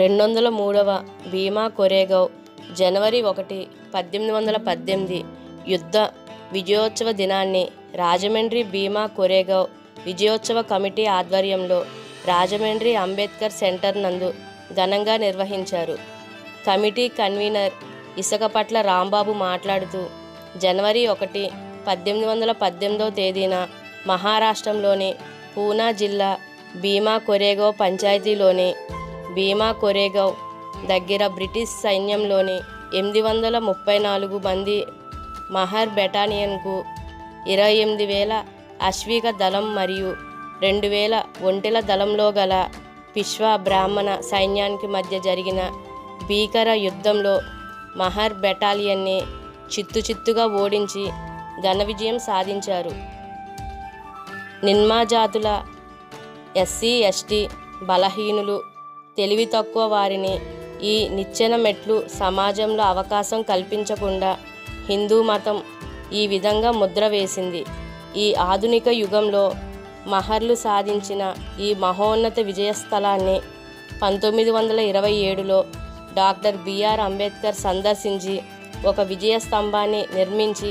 రెండు వందల మూడవ భీమా కొరేగవ్ జనవరి ఒకటి పద్దెనిమిది వందల పద్దెనిమిది యుద్ధ విజయోత్సవ దినాన్ని రాజమండ్రి భీమా కొరేగావ్ విజయోత్సవ కమిటీ ఆధ్వర్యంలో రాజమండ్రి అంబేద్కర్ సెంటర్ నందు ఘనంగా నిర్వహించారు. కమిటీ కన్వీనర్ ఇసుకపట్ల రాంబాబు మాట్లాడుతూ జనవరి ఒకటి పద్దెనిమిది వందల పద్దెనిమిదవ తేదీన మహారాష్ట్రంలోని పూనా జిల్లా భీమా కొరేగవ్ పంచాయతీలోని భీమా కొరేగావ్ దగ్గర బ్రిటిష్ సైన్యంలోని ఎనిమిది వందల ముప్పై నాలుగు మంది మహర్ బెటాలియన్కు ఇరవై ఎనిమిది వేల అశ్విక దళం మరియు రెండు వేల ఒంటెల దళంలో గల పిష్వా బ్రాహ్మణ సైన్యానికి మధ్య జరిగిన భీకర యుద్ధంలో మహర్ బెటాలియన్ని చిత్తు చిత్తుగా ఓడించి ఘన విజయం సాధించారు. నిన్మాజాతుల ఎస్సీ ఎస్టీ బలహీనులు తెలివి తక్కువ వారిని ఈ నిచ్చెన మెట్లు సమాజంలో అవకాశం కల్పించకుండా హిందూ మతం ఈ విధంగా ముద్ర వేసింది. ఈ ఆధునిక యుగంలో మహర్లు సాధించిన ఈ మహోన్నత విజయస్థలాన్ని పంతొమ్మిది వందల ఇరవై ఏడులో డాక్టర్ బిఆర్ అంబేద్కర్ సందర్శించి ఒక విజయ స్తంభాన్ని నిర్మించి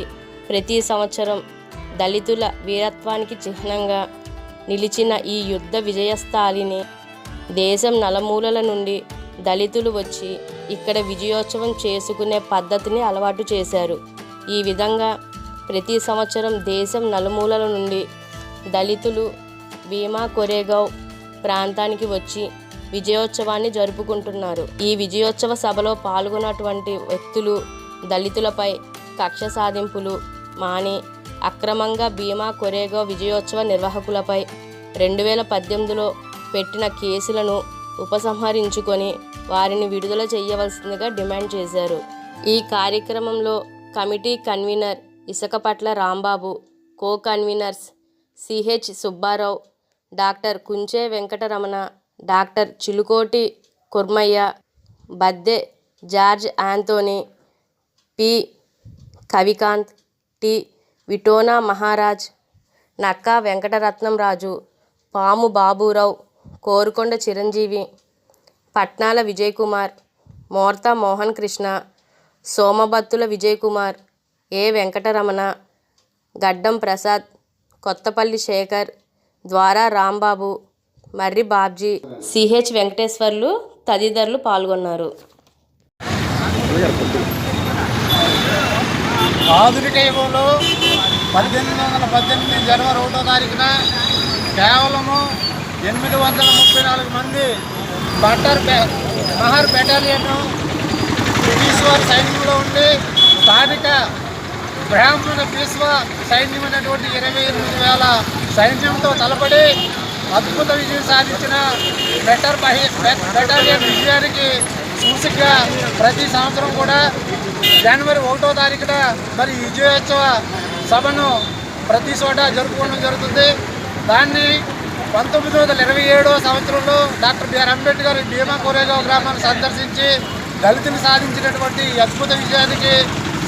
ప్రతి సంవత్సరం దళితుల వీరత్వానికి చిహ్నంగా నిలిచిన ఈ యుద్ధ విజయస్థాలిని దేశం నలుమూలల నుండి దళితులు వచ్చి ఇక్కడ విజయోత్సవం చేసుకునే పద్ధతిని అలవాటు చేశారు. ఈ విధంగా ప్రతి సంవత్సరం దేశం నలుమూలల నుండి దళితులు భీమా కొరేగావ్ ప్రాంతానికి వచ్చి విజయోత్సవాన్ని జరుపుకుంటున్నారు. ఈ విజయోత్సవ సభలో పాల్గొన్నటువంటి వ్యక్తులు దళితులపై కక్ష సాధింపులు మాని అక్రమంగా భీమా కొరేగావ్ విజయోత్సవ నిర్వాహకులపై రెండు వేల పద్దెనిమిదిలో పెట్టిన కేసులను ఉపసంహరించుకొని వారిని విడుదల చేయవలసిందిగా డిమాండ్ చేశారు. ఈ కార్యక్రమంలో committee convener Isukapatla Rambabu co conveners CH Subbarao doctor Kunche Venkataramana doctor Chilukoti Kurmaiah Badde George Antony P Kavikanth T విటోనా Maharaj Nakka Venkataratnam Raju Pamu Baburao Korukonda Chiranjeevi పట్నాల విజయ్ కుమార్ మోర్తా మోహన్ కృష్ణ సోమబత్తుల విజయ్ కుమార్ ఏ వెంకటరమణ గడ్డం ప్రసాద్ కొత్తపల్లి శేఖర్ ద్వారా రాంబాబు మర్రి బాబ్జీ సిహెచ్ వెంకటేశ్వర్లు తదితరులు పాల్గొన్నారు. ఆధునిక యుగంలో పద్దెనిమిది వందల పద్దెనిమిది జనవరి ఒకటో తారీఖున కేవలము ఎనిమిది వందల ముప్పై నాలుగు మంది బట్టర్ బె- మహర్ బెటాలియన్ పీశ్వర్ సైన్యంలో ఉండి స్థానిక బ్రాహ్మణ పీశ్వ సైన్యం అనేటువంటి ఇరవై ఎనిమిది వేల సైన్యంతో తలపడి అద్భుత విజయం సాధించిన బెటర్ బహి బెటాలియన్ విజయానికి సూచికగా ప్రతి సంవత్సరం కూడా జనవరి ఒకటో తారీఖున మరి విజయోత్సవ సభను ప్రతి చోట జరుపుకోవడం జరుగుతుంది. దాన్ని పంతొమ్మిది వందల ఇరవై ఏడో సంవత్సరంలో డాక్టర్ బిఆర్ అంబేద్కర్ భీమా కోరేగావ్ గ్రామాన్ని సందర్శించి దళితులు సాధించినటువంటి అద్భుత విజయానికి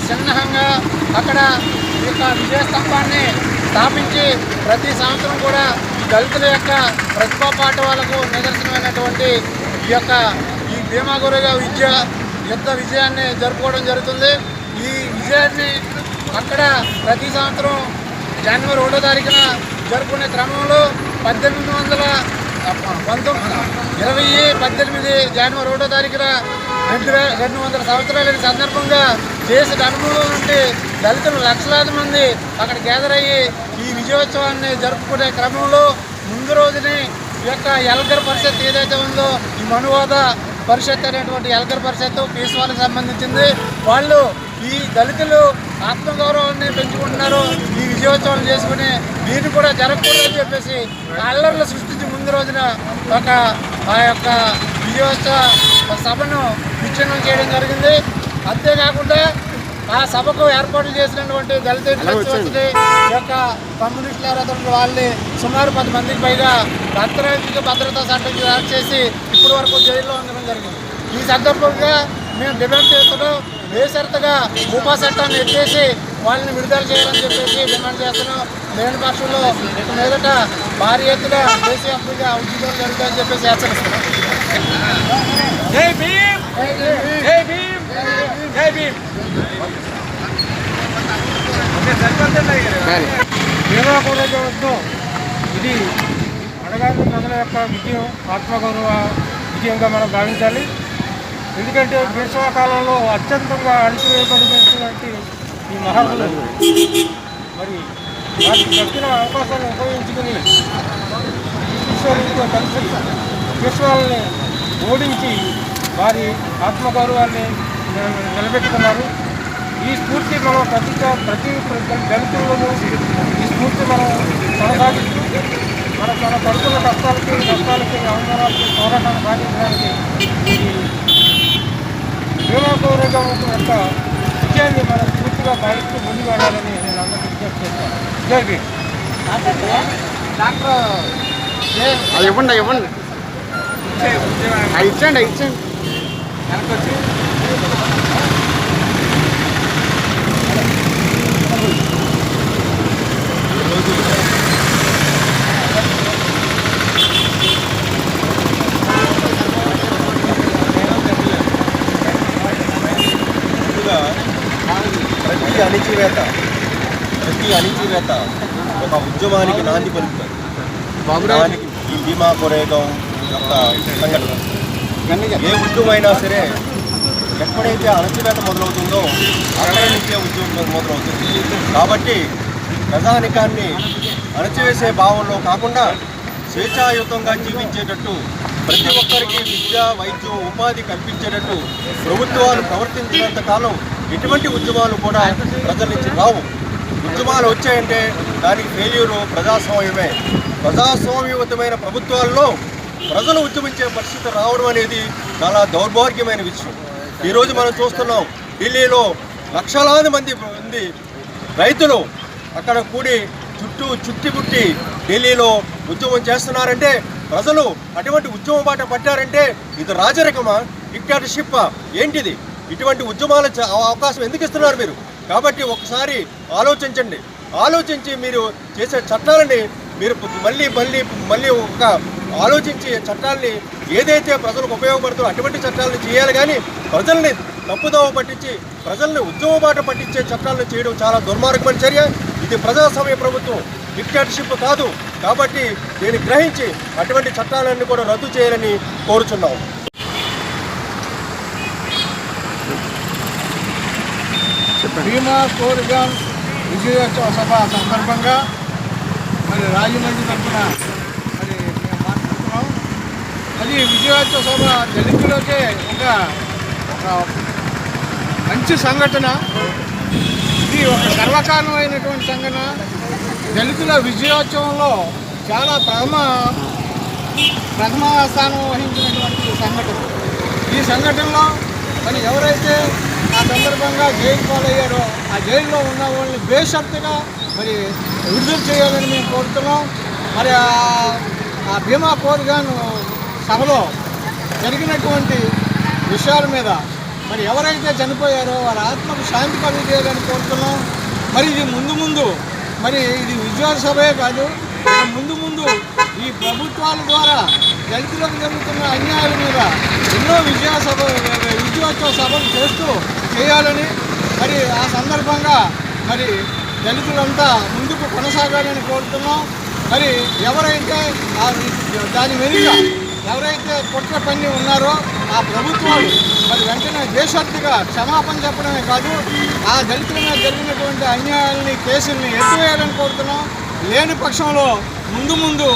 చిహ్నంగా అక్కడ ఈ యొక్క విజయ స్తంభాన్ని స్థాపించి ప్రతి సంవత్సరం కూడా దళితుల యొక్క ప్రతిభా పాఠవాలకు నిదర్శనమైనటువంటి ఈ యొక్క ఈ భీమా కోరేగావ్ విద్య యుద్ధ విజయాన్ని జరుపుకోవడం జరుగుతుంది. ఈ విజయాన్ని అక్కడ ప్రతి సంవత్సరం జనవరి ఒకటో తారీఖున జరుపుకునే క్రమంలో పద్దెనిమిది వందల పంతొమ్మిది ఇరవై పద్దెనిమిది జనవరి ఒకటో తారీఖున రెండు వే రెండు వందల సంవత్సరాల సందర్భంగా దేశ ధర్మంలో నుండి దళితులు లక్షలాది మంది అక్కడ గ్యాదర్ అయ్యి ఈ విజయోత్సవాన్ని జరుపుకునే క్రమంలో ముందు రోజుని ఈ యొక్క ఎల్గర్ పరిషత్ ఏదైతే ఉందో ఈ మనువాద పరిషత్ అనేటువంటి ఎల్గర్ పరిషత్ పీస్వాలకు సంబంధించింది. వాళ్ళు ఈ దళితులు ఆత్మగౌరవాన్ని పెంచుకుంటున్నారు. ఈ విజయోత్సవం చేసుకుని దీన్ని కూడా జరగకూడదని చెప్పేసి అల్లర్లు సృష్టించి ముందు రోజున ఒక ఆ యొక్క విజయోత్సవ సభను విచ్ఛిన్నం చేయడం జరిగింది. అంతేకాకుండా ఆ సభకు ఏర్పాటు చేసినటువంటి దళిత ఈ యొక్క కమ్యూనిస్టుల ఎవరైతే వాళ్ళని సుమారు పది మందికి పైగా అంతర్రాజ్య భద్రతా చట్టం తయారు చేసి ఇప్పటి వరకు జైల్లో ఉండడం జరిగింది. ఈ సందర్భంగా మేము డిమాండ్ చేస్తున్నాం. బేసరతగా ఉపా చట్టాన్ని ఎత్తేసి వాళ్ళని విడుదల చేయాలని చెప్పేసి డిమాండ్ చేస్తున్నాం. లేని పక్షంలో ఇక మీదట భారీ ఎత్తున దేశవ్యాప్తంగా ఉద్యోగాలు జరుగుతాయని చెప్పేసి హెచ్చరిస్తున్నాం. జై భీమ్! జై భీమ్! జై భీమ్! ఓకే సరిపోతుంది ఏదో కూడా వద్దు ఇది అడగాల్సిన ప్రజల యొక్క విజయం ఆత్మగౌరవ విజయంగా మనం భావించాలి. ఎందుకంటే వేసవ కాలంలో అత్యంతంగా అణిచివేయబడినటువంటి ఈ మహర్లు మరి వారికి దక్కిన అవకాశాన్ని ఉపయోగించుకుని ఈశ్వరుడితో కలిసి విశ్వాలని ఓడించి వారి ఆత్మగౌరవాన్ని నిలబెట్టుకున్నారు. ఈ స్ఫూర్తి మనం ప్రతి ప్రతి దళితులను ఈ స్ఫూర్తి మనం కొనసాగిస్తూ మన మన పడుతున్న కష్టాలకి నష్టాలకి అవమానాలకి పోరాటాన్ని సాగించడానికి ఈ భీమా గౌరవం యొక్క విజయాన్ని మనం పూర్తిగా భావిస్తూ ముందుకు వెళ్ళాలని నేను అందరికీ విజ్ఞప్తి చేస్తాను. జై భీమ్. అది ఇవ్వండి ఇవ్వండి. అది ఇచ్చండి అది ఇచ్చండి వెనకొచ్చి. ముందుగా ప్రతి అణిచివేత ప్రతి అణిచివేత ఒక ఉద్యమానికి నాంది పలుకుతుంది దానికి ఈ భీమా కొరేగాం యొక్క సంఘటన. ఏ ఉద్యమైనా సరే ఎక్కడైతే అణచివేత మొదలవుతుందో అక్కడి నుంచే ఉద్యమం మొదలవుతుంది. కాబట్టి ప్రజానికాన్ని అణచివేసే భావంలో కాకుండా స్వేచ్ఛాయుతంగా జీవించేటట్టు ప్రతి ఒక్కరికి విద్య వైద్యం ఉపాధి కల్పించేటట్టు ప్రభుత్వాలు ప్రవర్తించినంత కాలం ఎటువంటి ఉద్యమాలు కూడా ప్రజల నుంచి రావు. ఉద్యమాలు వచ్చాయంటే దానికి ఫెయిల్యూరు ప్రజాస్వామ్యమే. ప్రజాస్వామ్యయుతమైన ప్రభుత్వాల్లో ప్రజలు ఉద్యమించే పరిస్థితి రావడం అనేది చాలా దౌర్భాగ్యమైన విషయం. ఈరోజు మనం చూస్తున్నాం ఢిల్లీలో లక్షలాది మంది మంది రైతులు అక్కడ కూడి చుట్టూ చుట్టిపుట్టి ఢిల్లీలో ఉద్యమం చేస్తున్నారంటే ప్రజలు అటువంటి ఉద్యమం బాట పట్టారంటే ఇది రాజరికమా? డిక్టాటర్షిప్పా ఏంటిది? ఇటువంటి ఉద్యమాల అవకాశం ఎందుకు ఇస్తున్నారు మీరు? కాబట్టి ఒకసారి ఆలోచించండి. ఆలోచించి మీరు చేసే చట్టాలని మీరు మళ్ళీ మళ్ళీ మళ్ళీ ఒక ఆలోచించి చట్టాలని ఏదైతే ప్రజలకు ఉపయోగపడుతుందో అటువంటి చట్టాలను చేయాలి కానీ ప్రజల్ని తప్పుదోవ పట్టించి ప్రజల్ని ఉద్యమ బాట పట్టించే చట్టాలను చేయడం చాలా దుర్మార్గమైన చర్య. ఇది ప్రజాస్వామ్య ప్రభుత్వం డిక్టేటర్షిప్ కాదు. కాబట్టి దీన్ని గ్రహించి అటువంటి చట్టాలన్నీ కూడా రద్దు చేయాలని కోరుచున్నాం భీమా కోరిగాన్ విజయోత్సవ సభ సందర్భంగా మరి రాజమండ్రి తరఫున మరి మేము మాట్లాడుతున్నాం. అది విజయోత్సవ సభ దళితులకే ఒక మంచి సంఘటన. ఇది ఒక సర్వకారణమైనటువంటి సంఘటన. దళితుల విజయోత్సవంలో చాలా ప్రథమ ప్రథమ స్థానం వహించినటువంటి సంఘటన. ఈ సంఘటనలో మరి ఎవరైతే ఆ సందర్భంగా జైలు పాలయ్యారో. ఆ జైల్లో ఉన్న వాళ్ళని బేషరతుగా మరి విడుదల చేయాలని మేము కోరుతున్నాం. మరి ఆ- భీమా కోరిగాను సభలో జరిగినటువంటి విషయాల మీద మరి ఎవరైతే చనిపోయారో వారి ఆత్మకు శాంతి కలిగేయాలని కోరుతున్నాం. మరి ఇది ముందు ముందు మరి ఇది విజయ సభయే కాదు ముందు ముందు ఈ ప్రభుత్వాల ద్వారా దళితులకు జరుగుతున్న అన్యాయాల మీద ఎన్నో విజయ సభ విజయోత్సవ సభలు చేస్తూ చేయాలని మరి ఆ సందర్భంగా మరి దళితులంతా ముందుకు కొనసాగాలని కోరుతున్నాం. మరి ఎవరైతే ఆ దాని వెనుక ఎవరైతే కుట్ర పన్ని ఉన్నారో ఆ ప్రభుత్వాలు మరి వెంటనే దేశత్తుగా క్షమాపణ చెప్పడమే కాదు ఆ దళితుల మీద జరిగినటువంటి అన్యాయాలని కేసుల్ని ఎత్తివేయాలని కోరుతున్నాం. లేని పక్షంలో ముందు ముందు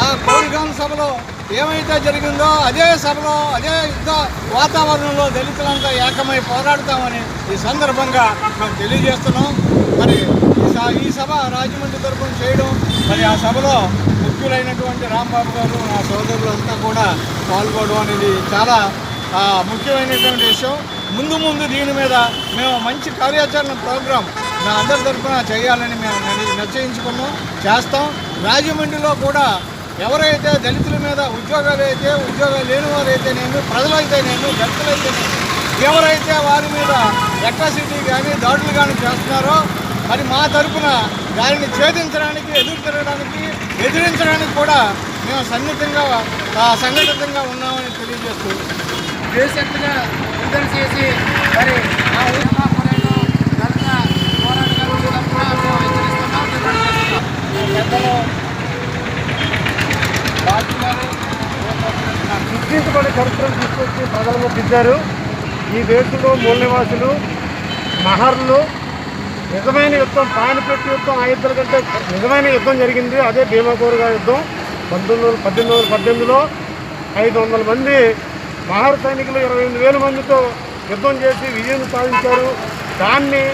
ఆ కోరిగాన్ సభలో ఏమైతే జరిగిందో అదే సభలో అదే యుద్ధ వాతావరణంలో దళితులంతా ఏకమై పోరాడతామని ఈ సందర్భంగా మేము తెలియజేస్తున్నాం. మరి ఈ స- ఈ సభ రాజమండ్రి తరఫున చేయడం మరి ఆ సభలో ముఖ్యులైనటువంటి రాంబాబు గారు నా సోదరులు అంతా కూడా పాల్గొనడం అనేది చాలా ముఖ్యమైనటువంటి విషయం. ముందు ముందు దీని మీద మేము మంచి కార్యాచరణ ప్రోగ్రాం మా అందరి తరఫున చేయాలని మేము నిర్ణయించుకున్నాం నిశ్చయించుకున్నాం చేస్తాం. రాజమండ్రిలో కూడా ఎవరైతే దళితుల మీద ఉద్యోగాలు అయితే ఉద్యోగాలు లేని వారైతేనేమి ప్రజలైతేనేమి దళితులైతేనేమి ఎవరైతే వారి మీద ఎట్రాసిటీ కానీ దాడులు కానీ చేస్తున్నారో మరి మా తరపున దానిని ఛేదించడానికి ఎదురు తిరగడానికి ఎదిరించడానికి కూడా మేము సన్నిహితంగా సంఘటితంగా ఉన్నామని తెలియజేస్తూ బేసిక్గా విడుదల చేసి మరి ఆ ఊరిలో దళిత పెద్దలు బాబు గుర్తించబడి చరిత్రను తీసుకొచ్చి ప్రజల మధ్య ఈ దేశంలో మూల నివాసులు మహర్లు నిజమైన యుద్ధం పానిపెట్టి యుద్ధం ఆ కంటే నిజమైన యుద్ధం జరిగింది. అదే భీమాకోరుగా యుద్ధం. పంతొమ్మిది వందల పద్దెనిమిది వందల పద్దెనిమిదిలో ఐదు వందల మంది మహర్ సైనికులు ఇరవై ఎనిమిది వేల మందితో యుద్ధం చేసి విజయం సాధించారు. దాన్ని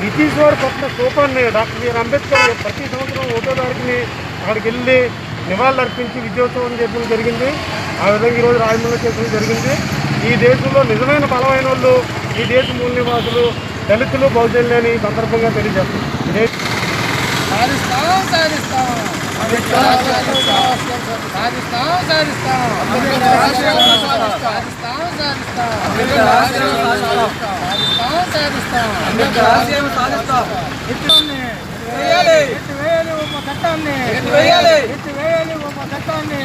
నితీశ్వర్ వారు పట్టిన సూపర్ని డాక్టర్ బిఆర్ అంబేద్కర్ ప్రతి సంవత్సరం ఒకటో తారీఖుని అక్కడికి వెళ్ళి నివాళులు అర్పించి విజయోత్సవం చేయడం జరిగింది. ఆ విధంగా ఈరోజు రాజమండ్రి చేయడం జరిగింది. ఈ దేశంలో నిజమైన బలమైన వాళ్ళు ఈ దేశ మూల నివాసులు దళితులు బహుజనులు అని సందర్భంగా తెలియజేస్తారు చట్టాన్ని